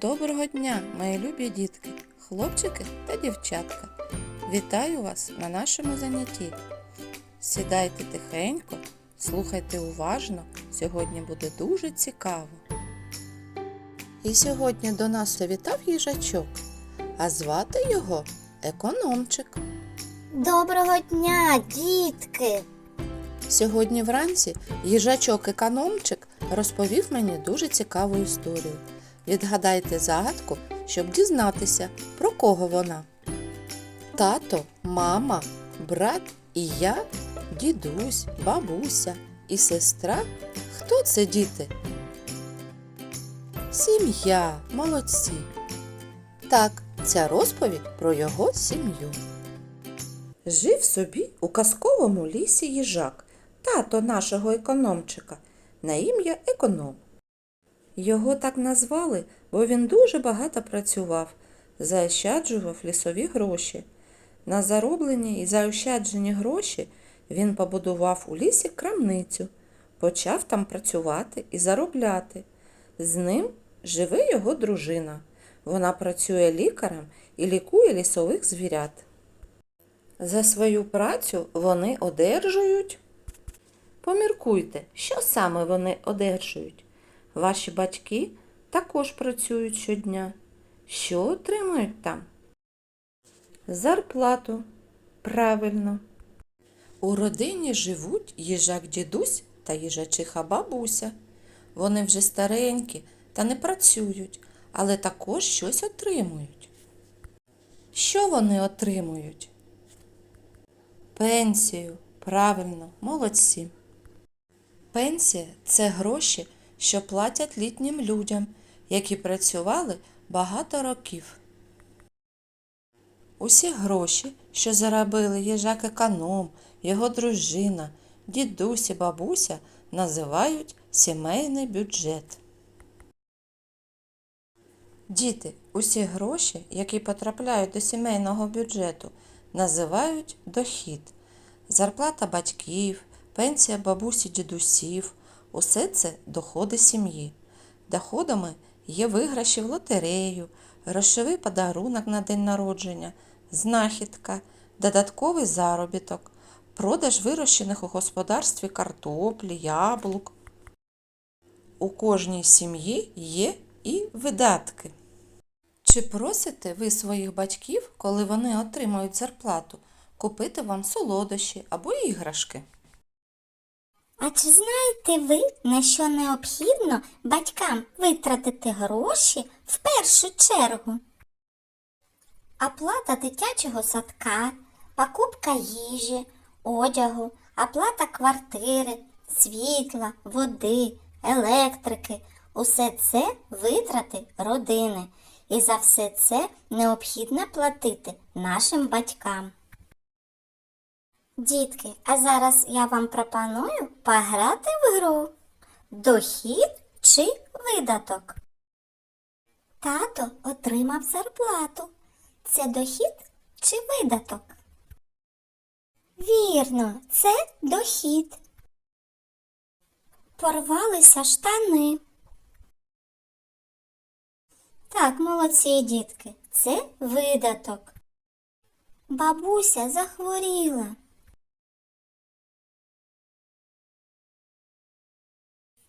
Доброго дня, мої любі дітки, хлопчики та дівчатка. Вітаю вас на нашому занятті. Сідайте тихенько, слухайте уважно. Сьогодні буде дуже цікаво. І сьогодні до нас завітав їжачок, а звати його економчик. Доброго дня, дітки! Сьогодні вранці їжачок-економчик розповів мені дуже цікаву історію. Відгадайте загадку, щоб дізнатися, про кого вона. Тато, мама, брат і я, дідусь, бабуся і сестра. Хто це діти? Сім'я, молодці. Так, ця розповідь про його сім'ю. Жив собі у казковому лісі їжак, тато нашого економчика, на ім'я економ. Його так назвали, бо він дуже багато працював, заощаджував лісові гроші. На зароблені і заощаджені гроші він побудував у лісі крамницю, почав там працювати і заробляти. З ним живе його дружина. Вона працює лікарем і лікує лісових звірят. За свою працю вони одержують. Поміркуйте, що саме вони одержують. Ваші батьки також працюють щодня. Що отримують там? Зарплату. Правильно. У родині живуть їжак дідусь та їжачиха бабуся. Вони вже старенькі та не працюють, але також щось отримують. Що вони отримують? Пенсію. Правильно, молодці. Пенсія це гроші, що платять літнім людям, які працювали багато років. Усі гроші, що заробили їжак економ, його дружина, дідусь і бабуся, називають сімейний бюджет. Діти, усі гроші, які потрапляють до сімейного бюджету, називають дохід. Зарплата батьків, пенсія бабусі дідусів усе це доходи сім'ї. Доходами є виграші в лотерею, грошовий подарунок на день народження, знахідка, додатковий заробіток, продаж вирощених у господарстві картоплі, яблук. У кожній сім'ї є і видатки. Чи просите ви своїх батьків, коли вони отримують зарплату, купити вам солодощі або іграшки? А чи знаєте ви, на що необхідно батькам витратити гроші в першу чергу? Оплата дитячого садка, покупка їжі, одягу, оплата квартири, світла, води, електрики усе це витрати родини. І за все це необхідно платити нашим батькам. Дітки, а зараз я вам пропоную пограти в гру Дохід чи видаток. Тато отримав зарплату. Це дохід чи видаток? Вірно, це дохід. Порвалися штани. Так, молодці дітки, це видаток. Бабуся захворіла.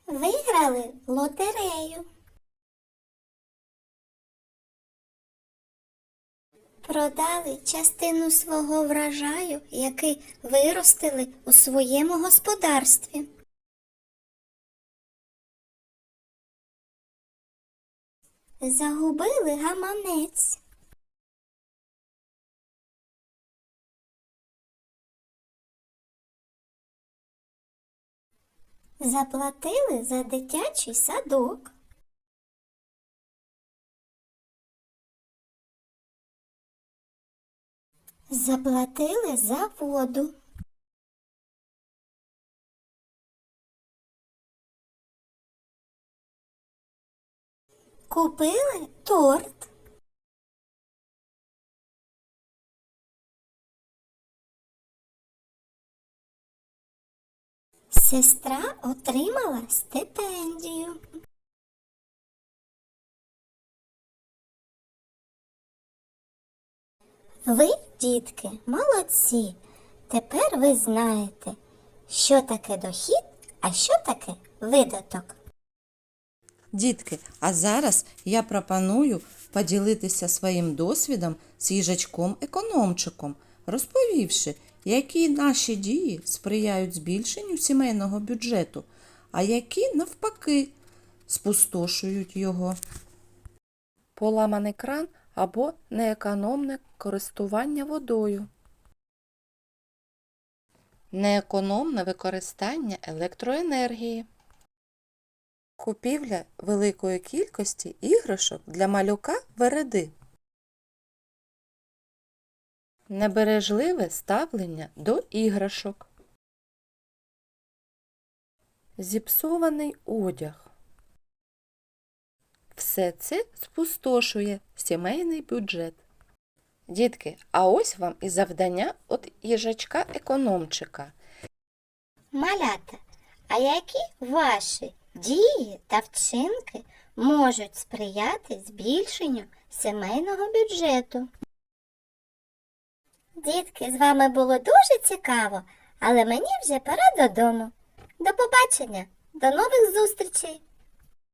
Виграли лотерею. Продали частину свого врожаю, який виростили у своєму господарстві. Загубили гаманець. Заплатили за дитячий садок. Заплатили за воду. Купили торт. Сестра отримала стипендію. Ви, дітки, молодці. Тепер ви знаєте, що таке дохід, а що таке видаток. Дітки, а зараз я пропоную поділитися своїм досвідом з їжачком економчиком розповівши, які наші дії сприяють збільшенню сімейного бюджету, а які, навпаки, спустошують його. Поламаний кран або неекономне користування водою. Неекономне використання електроенергії. Купівля великої кількості іграшок для малюка вереди. Небережливе ставлення до іграшок. Зіпсований одяг. Все це спустошує сімейний бюджет. Дітки, а ось вам і завдання від їжачка-економчика. Малята, а які ваші дії та вчинки можуть сприяти збільшенню сімейного бюджету? Дітки, з вами було дуже цікаво, але мені вже пора додому. До побачення, до нових зустрічей!